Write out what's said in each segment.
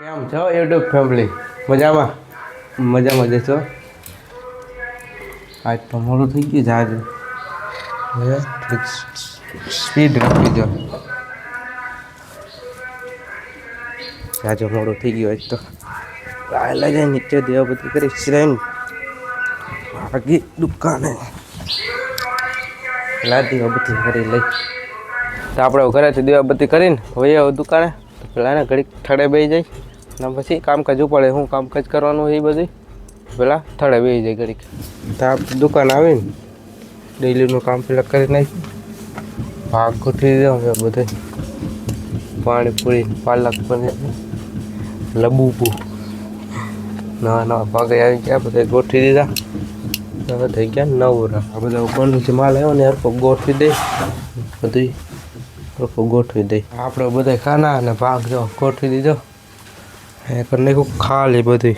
કેમ છો YouTube family મજામાં? મજામાં જશો આજ તો મોડું થઈ ગયું થોડીક સ્પીડ રાખી જો જાજો મોડું થઈ ગયું આજ તો. કાલે જાય નીચે દેવા બધી કરી શ્રેન આગી દુકાને. દેવા બધી કરી લઈ. તો આપણે ઘરેથી દીવાબત્તી કરીને હવે દુકાને. પેલા ને ઘડીક થડે બેસી જાય. ને પછી કામકાજ ઉપાડે, શું કામકાજ કરવાનું એ બધું પેલા થડે બેસી જાય ઘડીક. ત્યાં દુકાન આવીને? ડેલીનું કામ પેલા કરી નાખી. ભાગ ગોઠવી દીધો હવે બધે. પાણીપુરી, પાલક પનીર લબુપુ નવા નવા ભાગે આવી ગયા, બધા ગોઠવી દીધા. હવે થઈ ગયા નવરા આ બધા ઉપરનું જે માલ આવ્યો ને યાર ગોઠવી દે. બધું હરકો ગોઠવી દઈ આપણે બધા ખાના અને ભાગ જો, ગોઠવી દીધો. એ કરી નાખ્યું, ખાલી બધું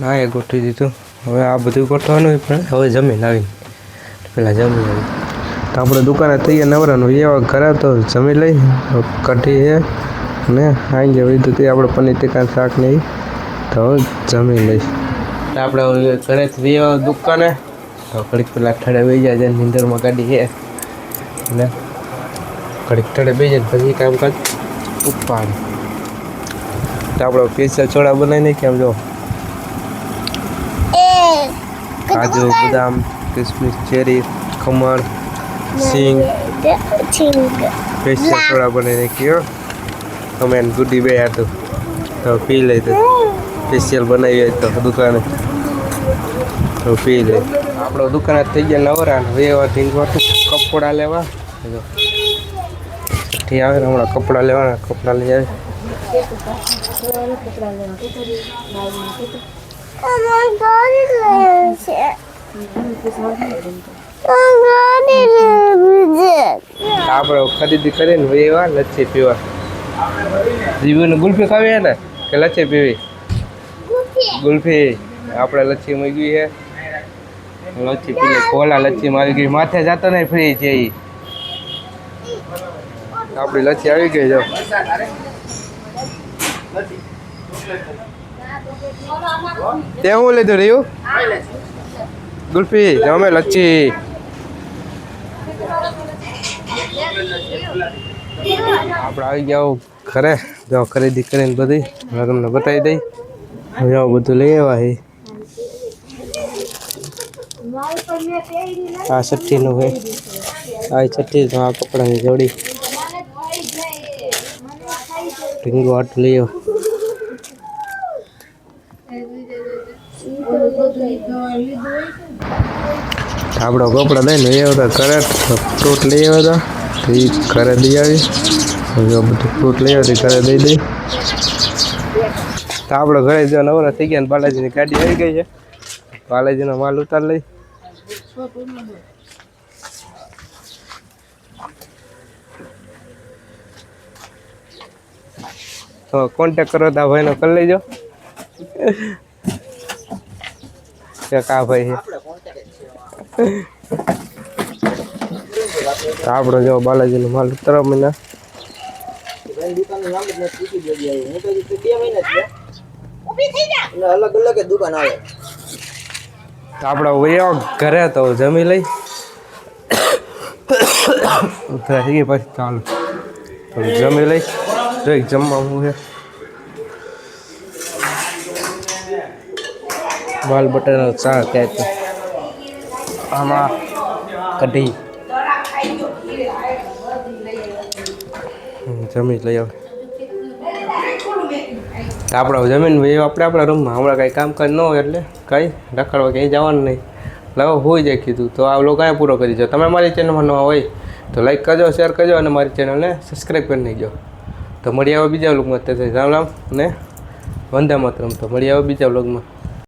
ના એ ગોઠવી દીધું. હવે આ બધું ગોઠવાનું પણ હવે જમીન આવી પેલા જમી આવી. તો આપણે દુકાને થઈ ગયા નવરાનું એવા ઘરે તો જમી લઈ, કઢી ને આવી વિધું તે આપણે પનીર ટીકા શાક નહીં તો જમી લઈશ આપણે હવે ઘરેથી વી દુકાને. તો ઘડીક પેલા ઠળે વહી જાય છે, નીંદરમાં કાઢી છે ને ઘડીક તળે બે જાય પછી કામકાજ ઉપાડ. તો આપણો પીસા ચોળા બનાવીને કેમ જો. કાજુ બદામ કિસમિસ ચેરી ખમણ સિંગ. સ્પેશિયલ ચોળા બનાવીને કયો અમે ગુડી બે હતું તો પી લઈ તો. સ્પેશિયલ બનાવી હોય તો દુકાને. તો પી લઈ. આપણો દુકાન થઈ ગયા નવરા વેવા ધીંગવા કપડા લેવા. ઠી આવે ને હમણાં કપડાં લેવાના, કપડાં લઈ આવે. આપણે ખરીદી કરીને વેવા લચ્છી પીવા. જીવીને ગુલ્ફી ખાવી ને? કે લચ્છી પીવી? ગુલ્ફી. આપણે લચ્છી મૂકી છે લચ્છી પીલી કોલા લચ્છી મારી ગઈ માથે જતો નહીં ફ્રી છે આપણી લચ્છી આવી ગઈ જો. તે હું લીધું રહ્યું? ગુલ્ફી જમે લચ્છી. આપણે આવી ગયા ખરે જો ખરીદી કરીને બધી, હવે તમને બતાવી દઈ. હવે બધું લઈ આવ્યા આ છઠ્ઠીનું હોય આ છઠ્ઠી આ કપડાની જોડી. ઢીંગો આટ લઈ આપણો કપડા લઈને લઈ આવ્યા કરે ફ્રૂટ લઈ આવ્યા તો એ ઘરે દઈ આવી. જો બધું ફ્રૂટ લઈ આવ્યો ઘરે દઈ દઈ. તો આપણે ઘરે જો નવરા થઈ ગયા ને બાલાજીની ગાડી આવી ગઈ છે. બાલાજીનો માલ ઉતાર લઈ. તો કોન્ટેક કરો તો આ ભાઈનો કરી લેજો. કે ભાઈ આપણો જો બાલાજીનો માલ ત્રણ મહિના. અલગ આપણે વયો ઘરે તો જમી લઈ. પછી ચાલો? જમી લઈ. જોઈ જમવાનું છે. વાલ બટાટાનો ચા તો આમાં કઢી. જમી લઈ આવે. આપણા જમીન ભાઈ આપણે આપણા રૂમમાં. હમણાં કાંઈ કામકાજ ન હોય એટલે કાંઈ રખડવા ક્યાંય જવાનું નહીં. લાવો હોઈ જાય કીધું તો આ લોકો કાંઈ પૂરો કરી દો તમે મારી ચેનલમાં નવા હોય તો લાઈક કરજો શેર કરજો અને મારી ચેનલને સબસ્ક્રાઈબ કરી નાખજો. તો મળી આવે બીજા વ્લોગમાં રામ રામ ને વંદા માતરમ. તો મળી આવે બીજા વ્લોગમાં